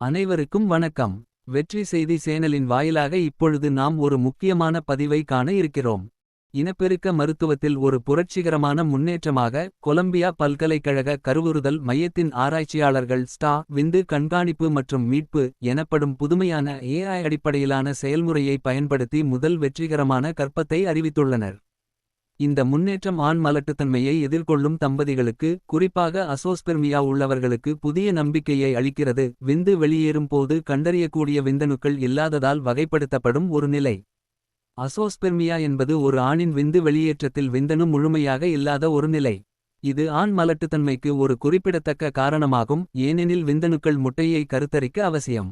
அனைவருக்கும் வணக்கம். வெற்றி செய்தி சேனலின் வாயிலாக இப்பொழுது நாம் ஒரு முக்கியமான பதிவை காண இருக்கிறோம். இனப்பெருக்க மருத்துவத்தில் ஒரு புரட்சிகரமான முன்னேற்றமாக கொலம்பியா பல்கலைக்கழக கருவுறுதல் மையத்தின் ஆராய்ச்சியாளர்கள் ஸ்டா விந்து கண்காணிப்பு மற்றும் மீட்பு எனப்படும் புதுமையான ஏஐ அடிப்படையிலான செயல்முறையை பயன்படுத்தி முதல் வெற்றிகரமான கற்பத்தை அறிவித்துள்ளனர். இந்த முன்னேற்றம் ஆண் மலட்டுத்தன்மையை எதிர்கொள்ளும் தம்பதிகளுக்கு குறிப்பாக அசோஸ்பெர்மியா உள்ளவர்களுக்கு புதிய நம்பிக்கையை அளிக்கிறது. விந்து வெளியேறும் போது கண்டறியக்கூடிய விந்தணுக்கள் இல்லாததால் வகைப்படுத்தப்படும் ஒரு நிலை. அசோஸ்பெர்மியா என்பது ஒரு ஆணின் விந்து வெளியேற்றத்தில் விந்தணு முழுமையாக இல்லாத ஒரு நிலை. இது ஆண் மலட்டுத்தன்மைக்கு ஒரு குறிப்பிடத்தக்க காரணமாகும் ஏனெனில் விந்தணுக்கள் முட்டையை கருத்தரிக்க அவசியம்.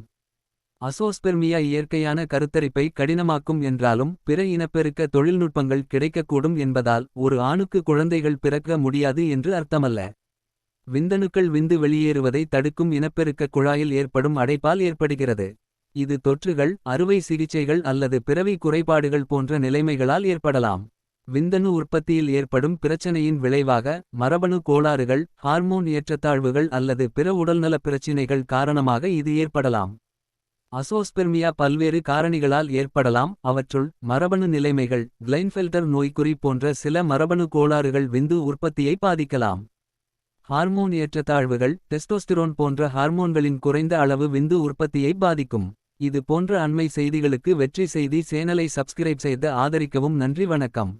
அசோஸ்பெர்மியா இயற்கையான கருத்தரிப்பை கடினமாக்கும் என்றாலும் பிற இனப்பெருக்க தொழில்நுட்பங்கள் கிடைக்கக்கூடும் என்பதால் ஒரு ஆணுக்கு குழந்தைகள் பிறக்க முடியாது என்று அர்த்தமல்ல. விந்தணுக்கள் விந்து வெளியேறுவதை தடுக்கும் இனப்பெருக்க குழாயில் ஏற்படும் அடைப்பால் ஏற்படுகிறது. இது தொற்றுகள் அறுவை சிகிச்சைகள் அல்லது பிறவி குறைபாடுகள் போன்ற நிலைமைகளால் ஏற்படலாம். விந்தணு உற்பத்தியில் ஏற்படும் பிரச்சனையின் விளைவாக மரபணு கோளாறுகள் ஹார்மோன் ஏற்றத்தாழ்வுகள் அல்லது பிற உடல்நலப் பிரச்சினைகள் காரணமாக இது ஏற்படலாம். அசோஸ்பெர்மியா பல்வேறு காரணிகளால் ஏற்படலாம். அவற்றுள் மரபணு நிலைமைகள் கிளைன்ஃபெல்டர் நோய்க்குறி போன்ற சில மரபணு கோளாறுகள் விந்து உற்பத்தியை பாதிக்கலாம். ஹார்மோன் ஏற்றத்தாழ்வுகள் டெஸ்டோஸ்டிரோன் போன்ற ஹார்மோன்களின் குறைந்த அளவு விந்து உற்பத்தியை பாதிக்கும். இது போன்ற அண்மை செய்திகளுக்கு வெற்றி செய்தி சேனலை சப்ஸ்கிரைப் செய்து ஆதரிக்கவும் நன்றி வணக்கம்.